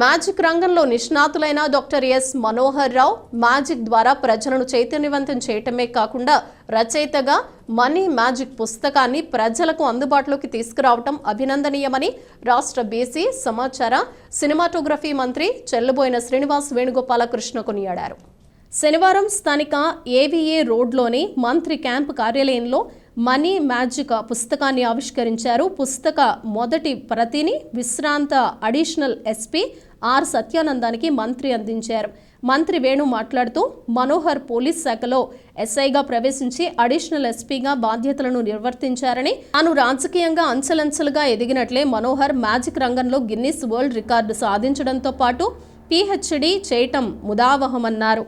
Magic రంగంలో నిష్ణాతులైన doctor S Manohar Rao magic ద్వారా ప్రజలను చైతన్యవంతం చేయటమే కాకుండా రచయితగా మనీ మ్యాజిక్ పుస్తకాన్ని ప్రజలకు అందుబాటులోకి తీసుకురావటం అభినందనీయమని రాష్ట్ర బీసీ సమాచార సినిమాటోగ్రఫీ మంత్రి చెల్లబోయిన శ్రీనివాస్ వేణుగోపాలకృష్ణ కొనియాడారు. శనివారం స్థానిక ఏవీఏ రోడ్లోని మంత్రి క్యాంప్ కార్యాలయంలో మనీ మ్యాజిక్ పుస్తకాన్ని ఆవిష్కరించారు. పుస్తక మొదటి ప్రతిని విశ్రాంత అడిషనల్ ఎస్పీ ఆర్ సత్యానందానికి మంత్రి అందించారు. మంత్రి వేణు మాట్లాడుతూ మనోహర్ పోలీస్ శాఖలో ఎస్ఐగా ప్రవేశించి అడిషనల్ ఎస్పీగా బాధ్యతలను నిర్వర్తించారని తాను రాజకీయంగా అంచెలంచెలుగా ఎదిగినట్లే మనోహర్ మ్యాజిక్ రంగంలో గిన్నిస్ వరల్డ్ రికార్డు సాధించడంతో పాటు పిహెచ్డి చేయటం ముదావహమన్నారు.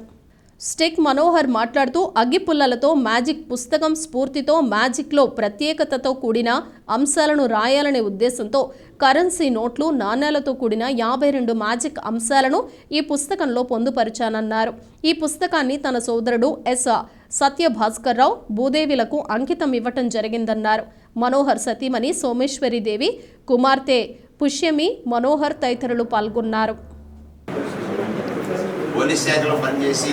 స్టెక్ మనోహర్ మాట్లాడుతూ అగ్గిపుల్లలతో మ్యాజిక్ పుస్తకం స్ఫూర్తితో మ్యాజిక్లో ప్రత్యేకతతో కూడిన అంశాలను రాయాలనే ఉద్దేశంతో కరెన్సీ నోట్లు నాణేలతో కూడిన యాభై రెండు మ్యాజిక్ అంశాలను ఈ పుస్తకంలో పొందుపరిచానన్నారు. ఈ పుస్తకాన్ని తన సోదరుడు ఎస్. సత్యభాస్కర్ రావు భూదేవిలకు అంకితం ఇవ్వటం జరిగిందన్నారు. మనోహర్ సతీమణి సోమేశ్వరీదేవి కుమార్తె పుష్యమి మనోహర్ తదితరులు పాల్గొన్నారు. పోలీస్ శాఖలో పనిచేసి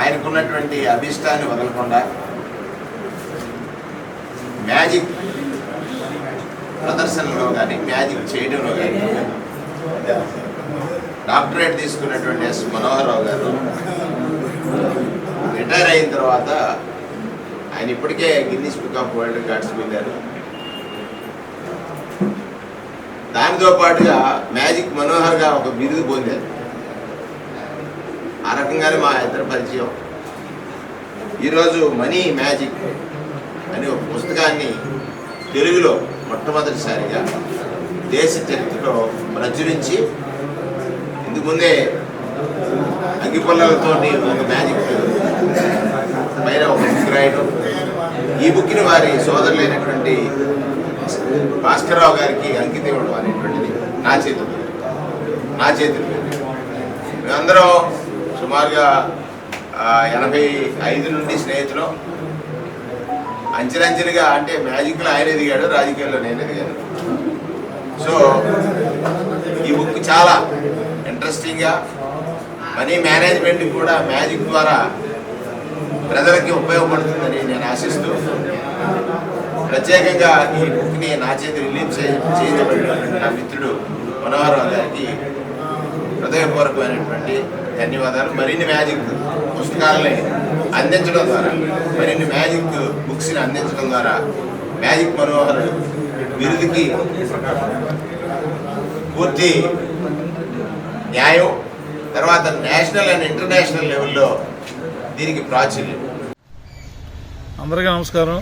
ఆయనకున్నటువంటి అభిష్టాన్ని వదలకుండా మ్యాజిక్ ప్రదర్శనలో కానీ మ్యాజిక్ చేయడంలో కానీ డాక్టరేట్ తీసుకున్నటువంటి ఎస్ మనోహర్ రావు గారు రిటైర్ అయిన తర్వాత ఆయన ఇప్పటికే Guinness book of world records వెళ్ళారు. దానితో పాటుగా మ్యాజిక్ మనోహర్గా ఒక బిరుదు పొందారు. రకంగానే మా ఇద్దరు పరిచయం. ఈరోజు మనీ మ్యాజిక్ అనే ఒక పుస్తకాన్ని తెలుగులో మొట్టమొదటిసారిగా దేశ చరిత్రలో ప్రచురించి ఇందుకుముందే అగ్గిపల్లలతో ఒక మ్యాజిక్ పైన ఒక బుక్ రాయడం. ఈ బుక్ని వారి సోదరులైనటువంటి భాస్కర్రావు గారికి అంకితం ఇవ్వడం అనేటువంటిది నా చేతులు నా చేతులు మేమందరం సుమారుగా ఎనభై ఐదు నుండి స్నేహితులు. అంచెలంచెలుగా అంటే మ్యాజిక్లో ఆయన ఎదిగాడు రాజకీయాల్లో నేను ఎదిగాను సో ఈ బుక్ చాలా ఇంట్రెస్టింగ్గా మనీ మేనేజ్మెంట్ కూడా మ్యాజిక్ ద్వారా ప్రజలకి ఉపయోగపడుతుందని నేను ఆశిస్తూ ప్రత్యేకంగా ఈ బుక్ని నా చేతి రిలీజ్ చే చేయబడినటువంటి నా మిత్రుడు మనోహర్ గారికి హృదయపూర్వకమైనటువంటి ధన్యవాదాలు. మరిన్ని మ్యాజిక్ పుస్తకాలని అందించడం ద్వారా మరిన్ని మ్యాజిక్ బుక్స్ని అందించడం ద్వారా మ్యాజిక్ మనోహర్ బిరుదుకి పూర్తి న్యాయం తర్వాత నేషనల్ అండ్ ఇంటర్నేషనల్ లెవెల్లో దీనికి ప్రాచుర్యం. అందరికీ నమస్కారం.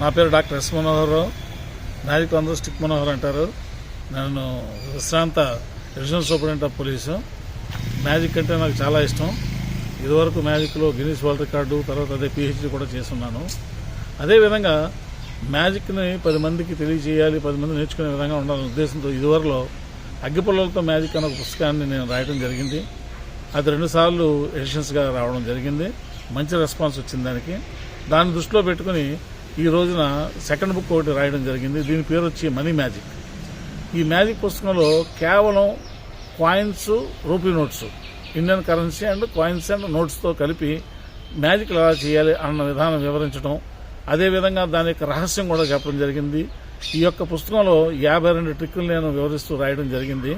నా పేరు doctor S Manohar Rao magic అందరూ స్టిక్ మనోహర్ అంటారు. నేను విశ్రాంత divisional superintendent of police. Magic అంటే నాకు చాలా ఇష్టం. ఇదివరకు మ్యాజిక్లో గిన్నీస్ వరల్డ్ రికార్డు తర్వాత అదే పిహెచ్డి కూడా చేస్తున్నాను. అదేవిధంగా మ్యాజిక్ని పది మందికి తెలియజేయాలి పది మంది నేర్చుకునే విధంగా ఉండాలనే ఉద్దేశంతో ఇదివరలో అగ్గిపుల్లలతో మ్యాజిక్ అనే ఒక పుస్తకాన్ని నేను రాయడం జరిగింది. అది రెండుసార్లు ఎడిషన్స్గా రావడం జరిగింది. మంచి రెస్పాన్స్ వచ్చింది దానికి. దాన్ని దృష్టిలో పెట్టుకుని ఈ రోజున సెకండ్ బుక్ ఒకటి రాయడం జరిగింది. దీని పేరు వచ్చి మనీ మ్యాజిక్. ఈ మ్యాజిక్ పుస్తకంలో కేవలం coins rupee notes Indian currency and coins and నోట్స్తో కలిపి మ్యాజిక్ ఎలా చేయాలి అన్న విధానం వివరించడం అదేవిధంగా దాని యొక్క రహస్యం కూడా చెప్పడం జరిగింది. ఈ యొక్క పుస్తకంలో యాభై రెండు ట్రిక్కులు నేను వివరిస్తూ రాయడం జరిగింది.